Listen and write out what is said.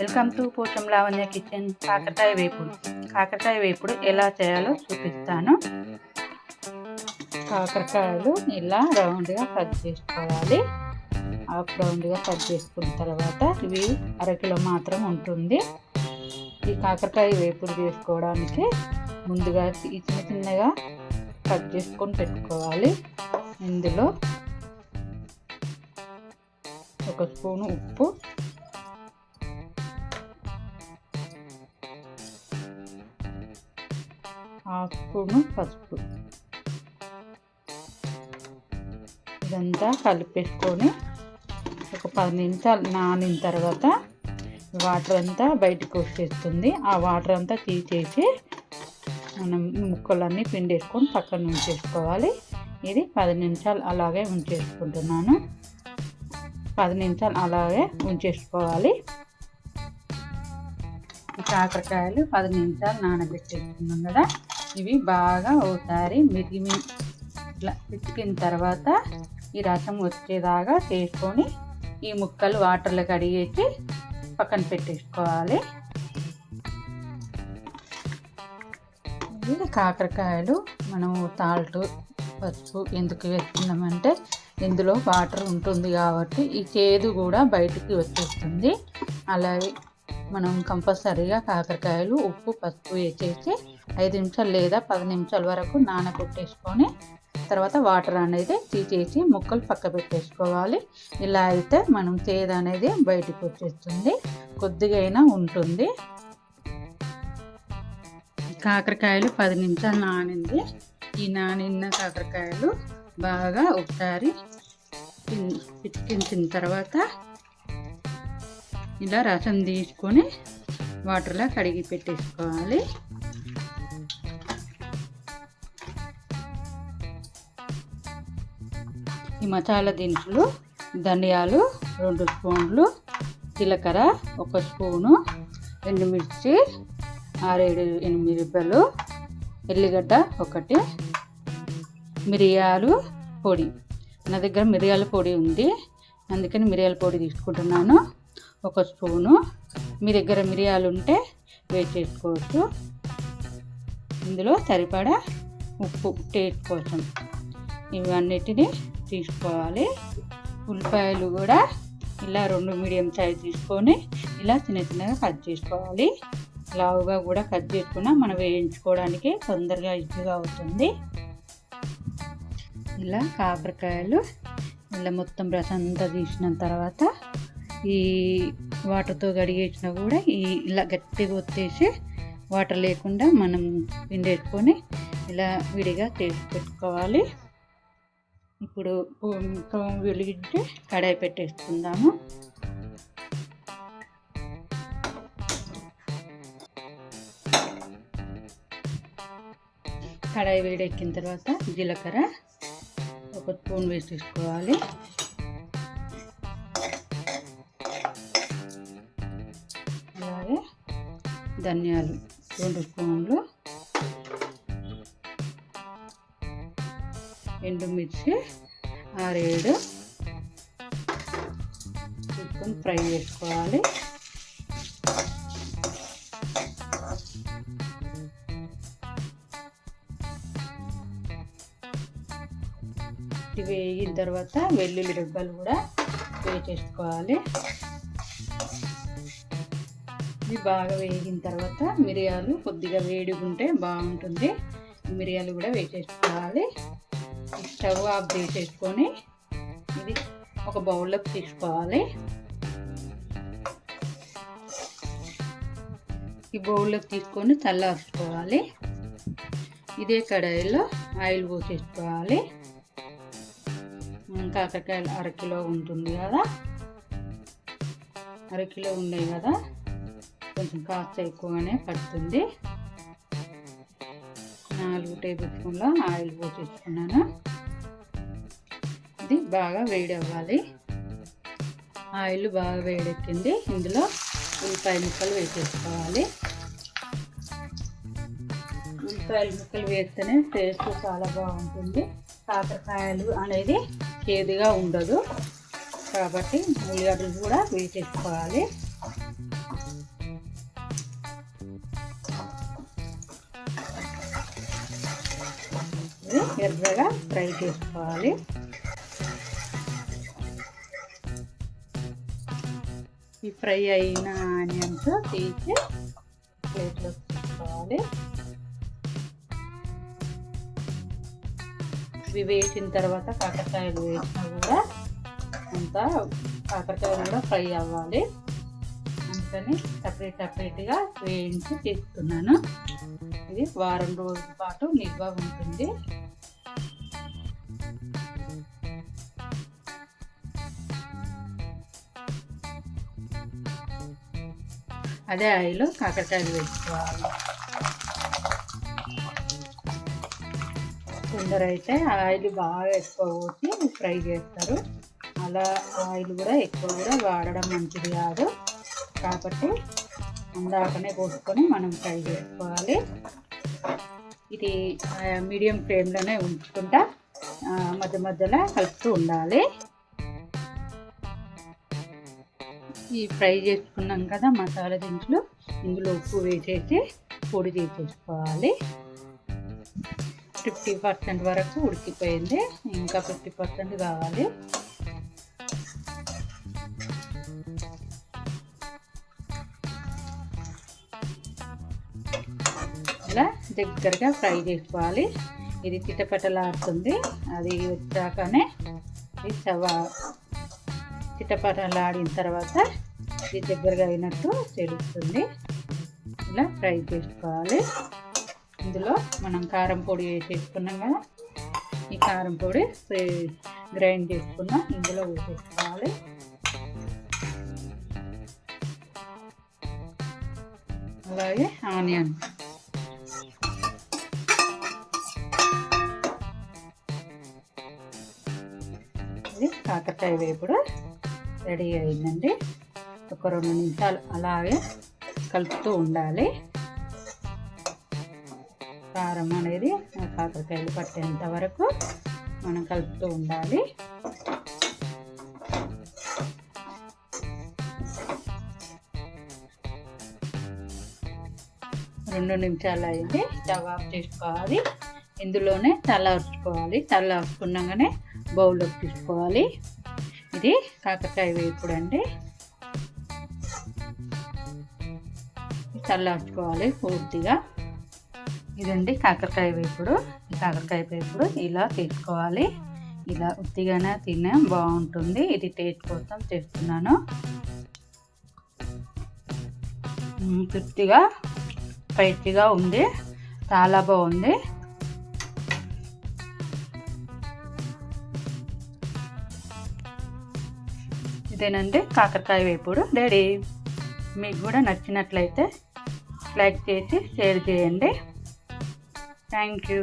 Welcome to Pocham Lavanya kitchen కాకరకాయ వేపుడు కాకరకాయ వేపుడు ఎలా చేయాలో చూపిస్తాను. కాకరకాయలు ఇలా రౌండ్గా కట్ చేసుకోవాలి. హాఫ్ రౌండ్గా కట్ చేసుకున్న తర్వాత ఇవి అరకిలో మాత్రం ఉంటుంది. ఈ కాకరకాయ వేపుడు చేసుకోవడానికి ముందుగా ఈ చిన్న చిన్నగా కట్ చేసుకొని పెట్టుకోవాలి. ఇందులో ఒక స్పూను ఉప్పు హాఫ్ స్పూను పసుపు ఇదంతా కలిపేసుకొని ఒక పది నిమిషాలు నానిన తర్వాత వాటర్ అంతా బయటకు వచ్చేస్తుంది. ఆ వాటర్ అంతా తీసేసి మనం ముక్కలన్నీ పిండేసుకొని పక్కన ఉంచేసుకోవాలి. ఇది పది నిమిషాలు అలాగే ఉంచేసుకుంటున్నాను. పది నిమిషాలు అలాగే ఉంచేసుకోవాలి. ఈ కాకరకాయలు పది నిమిషాలు నానబెట్టేసుకున్నాం కదా. ఇవి బాగా ఒకసారి మిరిమి ఇట్లా పిసికిన తర్వాత ఈ రసం వచ్చేదాకా చేసుకొని ఈ ముక్కలు వాటర్లో కడిగేసి పక్కన పెట్టేసుకోవాలి. కాకరకాయలు మనము తాల్టు పసుపు ఎందుకు వేస్తున్నామంటే ఇందులో వాటర్ ఉంటుంది కాబట్టి ఈ చేదు కూడా బయటికి వచ్చేస్తుంది. అలాగే మనం కంపల్సరీగా కాకరకాయలు ఉప్పు పసుపు వేసేసి ఐదు నిమిషాలు లేదా పది నిమిషాల వరకు నానబెట్టేసుకొని తర్వాత వాటర్ అనేది తీసేసి ముక్కలు పక్క పెట్టేసుకోవాలి. ఇలా అయితే మనం చేదు అనేది బయటకు వచ్చేస్తుంది. కొద్దిగా అయినా ఉంటుంది. కాకరకాయలు పది నిమిషాలు నానింది. ఈ నానిన కాకరకాయలు బాగా ఒకసారి పితికించిన తర్వాత ఇలా రసం తీసుకొని వాటర్లో కడిగి పెట్టేసుకోవాలి. ఈ మసాలా దినుసులు ధనియాలు రెండు స్పూన్లు జీలకర్ర ఒక స్పూను ఎండుమిర్చి ఆరేడు ఎనిమిది రూపాయలు ఎల్లిగడ్డ ఒకటి మిరియాలు పొడి. నా దగ్గర మిరియాల పొడి ఉంది. అందుకని మిరియాల పొడి తీసుకుంటున్నాను. ఒక స్పూను. మీ దగ్గర మిరియాలు ఉంటే వేడి చేసుకోవచ్చు. ఇందులో సరిపడా ఉప్పు టేస్ట్ కోసం. ఇవన్నిటిని తీసుకోవాలి. ఉల్లిపాయలు కూడా ఇలా రెండు మీడియం సైజ్ తీసుకొని ఇలా చిన్న చిన్నగా కట్ చేసుకోవాలి. లావుగా కూడా కట్ చేసుకున్నా మనం వేయించుకోవడానికి తొందరగా ఈజీగా అవుతుంది. ఇలా కాకరకాయలు ఇలా మొత్తం రసం అంతా తీసిన తర్వాత ఈ వాటర్తో కడిగేసినా కూడా ఈ ఇలా గట్టిగా ఒత్తేసి వాటర్ లేకుండా మనం పిండేసుకొని ఇలా విడిగా చేసి పెట్టుకోవాలి. ఇప్పుడు వెలిగించి కడాయి పెట్టేసుకుందాము. కడాయి వేడెక్కిన తర్వాత జీలకర్ర ఒక స్పూన్ వేసేసుకోవాలి. ధనియాలు. రెండు స్పూన్లు ఎండుమిర్చి ఆరేడు. చికెన్ ఫ్రై చేసుకోవాలి. వేగిన తర్వాత వెల్లుల్లి రెబ్బలు కూడా వేసేసుకోవాలి. ఇవి బాగా వేగిన తర్వాత మిరియాలు కొద్దిగా వేడిగా ఉంటే బాగుంటుంది మిరియాలు కూడా వేసేసుకోవాలి. స్టవ్ ఆఫ్ చేసేసుకొని ఇది ఒక బౌల్లోకి తీసుకోవాలి. ఈ బౌల్లోకి తీసుకొని చల్లార్చుకోవాలి. ఇదే కడాయిలో ఆయిల్ పోసేసుకోవాలి. కాకరకాయలు అరకిలో ఉంటుంది కదా? అరకిలో ఉన్నాయి కదా? కొంచెం కాస్త ఎక్కువగానే పడుతుంది. నాలుగు టేబుల్ స్పూన్ల ఆయిల్ పోసేసుకున్నాను. ఇది బాగా వేడి అవ్వాలి ఆయిల్ బాగా వేడెక్కింది. ఇందులో ఉల్లిపాయ ముక్కలు వేసేసుకోవాలి. ఉల్లిపాయల ముక్కలు వేస్తేనే టేస్ట్ చాలా బాగుంటుంది. కాకరకాయలు అనేది చేదుగా ఉండదు. కాబట్టి ఉల్లిగడ్డలు కూడా వేసేసుకోవాలి. ఎర్రగా ఫ్రై చేసుకోవాలి. ఈ ఫ్రై అయిన ఆనియన్స్ తీసి ప్లేట్లో తీసుకోవాలి ఇవి వేసిన తర్వాత కాకరకాయలు వేసినా కూడా అంతా కాకరకాయలు కూడా ఫ్రై అవ్వాలి. అందుకని సపరేట్ సపరేట్గా వేయించి తీసుకున్నాను. ఇది వారం రోజుల పాటు నిల్వ ఉంటుంది. అదే ఆయిల్ కాకరకాయలు వేసుకోవాలి. కొందరైతే ఆయిల్ బాగా ఎక్కువ పోసి ఫ్రై చేస్తారు. అలా ఆయిల్ కూడా ఎక్కువ కూడా వాడడం మంచిది కాదు. కాబట్టి అందాకనే పోసుకొని మనం ఫ్రై చేసుకోవాలి. ఇది మీడియం ఫ్లేమ్లోనే ఉంచుకుంటా మధ్య మధ్యలో కలుపుతూ ఉండాలి. ఈ ఫ్రై చేసుకున్నాం కదా మసాలా దీంట్లో ఇందులో ఉప్పు వేసేసి పొడి చేసేసుకోవాలి ఫిఫ్టీ పర్సెంట్ వరకు ఉడికిపోయింది. ఇంకా ఫిఫ్టీ పర్సెంట్ కావాలి. ఇలా దగ్గరగా ఫ్రై చేసుకోవాలి. ఇది చిట్టపెట్టలాడుతుంది అది వచ్చాకనే ఇది చవ చిటపటలాడిన తర్వాత ఇది దగ్గరగా అయినట్టు తెలుస్తుంది. ఇలా ఫ్రై చేసుకోవాలి. ఇందులో మనం కారం పొడి వేసేసుకున్నాం కదా ఈ కారం పొడి గ్రైండ్ చేసుకున్నాం ఇందులో వేసేసుకోవాలి. అలాగే ఆనియన్. ఇది కాకరకాయ వేపుడు. రెడీ అయిందండి. ఒక రెండు నిమిషాలు అలాగే కలుపుతూ ఉండాలి. కారం అనేది కాకరకాయలు పట్టేంత వరకు మనం కలుపుతూ ఉండాలి. రెండు నిమిషాలు అయింది. స్టవ్ ఆఫ్ చేసుకోవాలి. ఇందులోనే చల్లార్చుకోవాలి చల్లార్చుకున్నాగానే బౌల్లోకి తీసుకోవాలి. ఇది కాకరకాయ వేపుడు అండి చల్లార్చుకోవాలి పూర్తిగా. ఇదండి కాకరకాయ వేపుడు. ఈ కాకరకాయ వేపుడు ఇలా తీసుకోవాలి ఇలా ఉత్తిగానే తినే బాగుంటుంది. ఇది టేస్ట్ కోసం చేస్తున్నాను. తృప్తిగా స్పైసీగా ఉంది. చాలా బాగుంది. ఇంతేనండి కాకరకాయ వేపుడు. రెడీ మీకు కూడా నచ్చినట్లయితే లైక్ చేసి షేర్ చేయండి. Thank you.